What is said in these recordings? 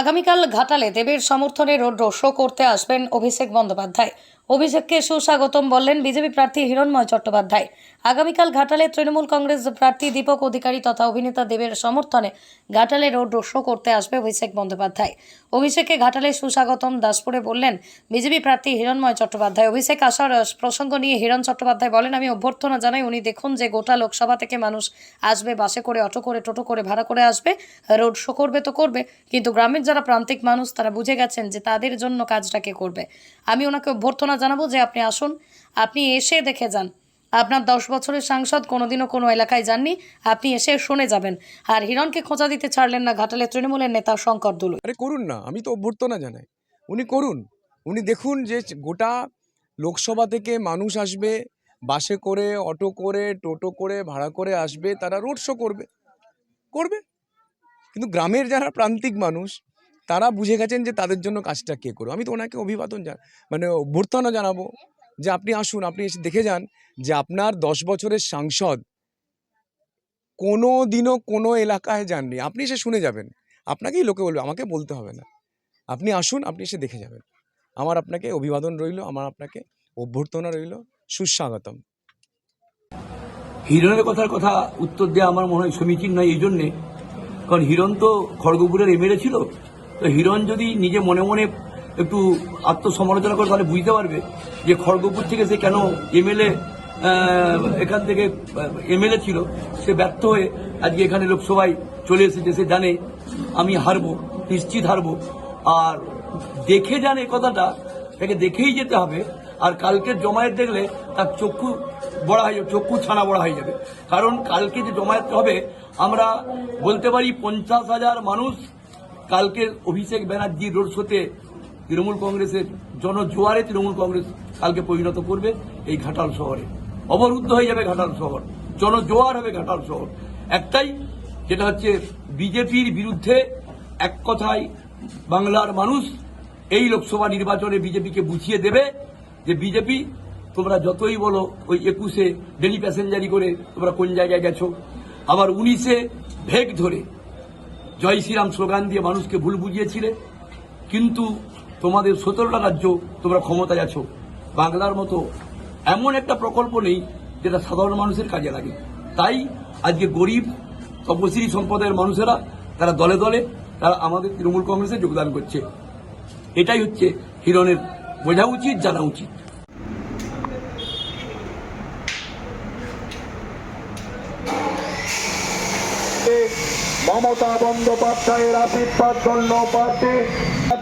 আগামীকাল ঘাটালে দেবের সমর্থনে রোড শো করতে আসবেন অভিষেক বন্দ্যোপাধ্যায়। অভিষেককে সুস্বাগতম বললেন বিজেপি প্রার্থী হিরণময় চট্টোপাধ্যায়। আগামীকাল ঘাটালে তৃণমূল কংগ্রেস প্রার্থী দীপক অধিকারী তথা অভিনেতা দেবের সমর্থনে ঘাটালে রোড শো করতে আসবে অভিষেক বন্দ্যোপাধ্যায়। অভিষেককে ঘাটালে সুস্বাগতম দাসপুরে বললেন বিজেপি প্রার্থী হিরণময় চট্টোপাধ্যায়। অভিষেক আসার প্রসঙ্গ নিয়ে হিরণ চট্টোপাধ্যায় বলেন, আমি অভ্যর্থনা জানাই, উনি দেখুন যে গোটা লোকসভা থেকে মানুষ আসবে, বাসে করে, অটো করে, টোটো করে, ভাড়া করে আসবে, রোড শো করবে তো করবে, কিন্তু গ্রামের যারা প্রান্তিক মানুষ তারা বুঝে গেছেন যে তাদের জন্য কাজটা কে করবে। আমি ওনাকে অভ্যর্থনা জানাব যে আপনি আসুন, আপনি এসে দেখে যান। আপনার দশ বছরের সাংসদ কোনোদিনও কোনো এলাকায় যাননি, আপনি এসে শুনে যাবেন। আর হিরণকে খোঁজা দিতে ছাড়লেন না ঘাটালে তৃণমূলের নেতা শঙ্কর দুলু আরে করুন না, আমি তো অভ্যর্থনা জানাই। উনি করুন, উনি দেখুন যে গোটা লোকসভা থেকে মানুষ আসবে, বাসে করে, অটো করে, টোটো করে, ভাড়া করে আসবে, তারা রোড শো করবে। করবে। কিন্তু গ্রামের যারা প্রান্তিক মানুষ তারা বুঝে গেছেন যে তাদের জন্য কাজটা কে করবে। আমি তো ওনাকে অভিবাদন জান মানে অভ্যর্থনা জানাব যে আপনি আসুন, আপনি এসে দেখে যান যে আপনার দশ বছরের সাংসদ কোনো দিনও কোনো এলাকায় যাননি। আপনি এসে শুনে যাবেন। আপনাকেই লোকে বলবে, আমাকে বলতে হবে না। আপনি আসুন, আপনি এসে দেখে যাবেন। আমার আপনাকে অভিবাদন রইল, আমার আপনাকে অভ্যর্থনা রইল। সুস্বাগতম। হিরণের কথার কথা উত্তর দেওয়া আমার মনে হয় সমীচীন নয় এই জন্যে কারণ হিরণ তো খড়গপুরের এমএলএ ছিল। তো হিরণ যদি নিজে মনে মনে একটু আত্মসমালোচনা করে, তাহলে বুঝতে পারবে যে খড়গপুর থেকে সে কেন এমএলএ এখান থেকে এমএলএ ছিল। সে ব্যর্থ হয়ে আজকে এখানে লোকসভায় চলে এসেছে, সে জানে আমি হারবো, নিশ্চিত হারবো। আর দেখে জানে কথাটা, তাকে দেখেই যেতে হবে। আর কালকের জমায়েত দেখলে তার চক্ষু বড়া হয়ে যাবে চক্ষু ছানা বড়া হয়ে যাবে। কারণ কালকে যে জমায়েত হবে, আমরা বলতে পারি পঞ্চাশ হাজার মানুষ কালকে অভিষেক ব্যানার্জি রোড শোতে তৃণমূল কংগ্রেসের জনজোয়ারে তৃণমূল কংগ্রেস কালকে পরিণত করবে এই ঘাটাল শহরে। অবরুদ্ধ হয়ে যাবে ঘাটাল শহর। জনজোয়ার হবে ঘাটাল শহর। একটাই, যেটা হচ্ছে বিজেপির বিরুদ্ধে এক কথায় বাংলার মানুষ এই লোকসভা নির্বাচনে বিজেপিকে বুঝিয়ে দেবে যে বিজেপি, তোমরা যতই বলো ওই একুশে ডেলি প্যাসেঞ্জারি করে তোমরা কোন জায়গায় গেছো। আবার উনিশে ভেগ ধরে জয় শ্রীরাম স্লোগান দিয়ে মানুষকে ভুল বুঝিয়েছিলে। কিন্তু তোমাদের সতেরোটা রাজ্য তোমরা ক্ষমতায় আছো। বাংলার মতো এমন একটা প্রকল্প নেই যেটা সাধারণ মানুষের কাজে লাগে। তাই আজকে গরিব তপশিলি সম্প্রদায়ের মানুষেরা, তারা দলে দলে, তারা আমাদের তৃণমূল কংগ্রেসে যোগদান করছে। এটাই হচ্ছে হিরণের বোঝা উচিত, জানা উচিত। মমতা বন্দ্যোপাধ্যায়ের আশীর্বাদ জন্য পার্টি।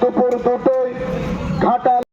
দুপুর দুটোই ঘাটা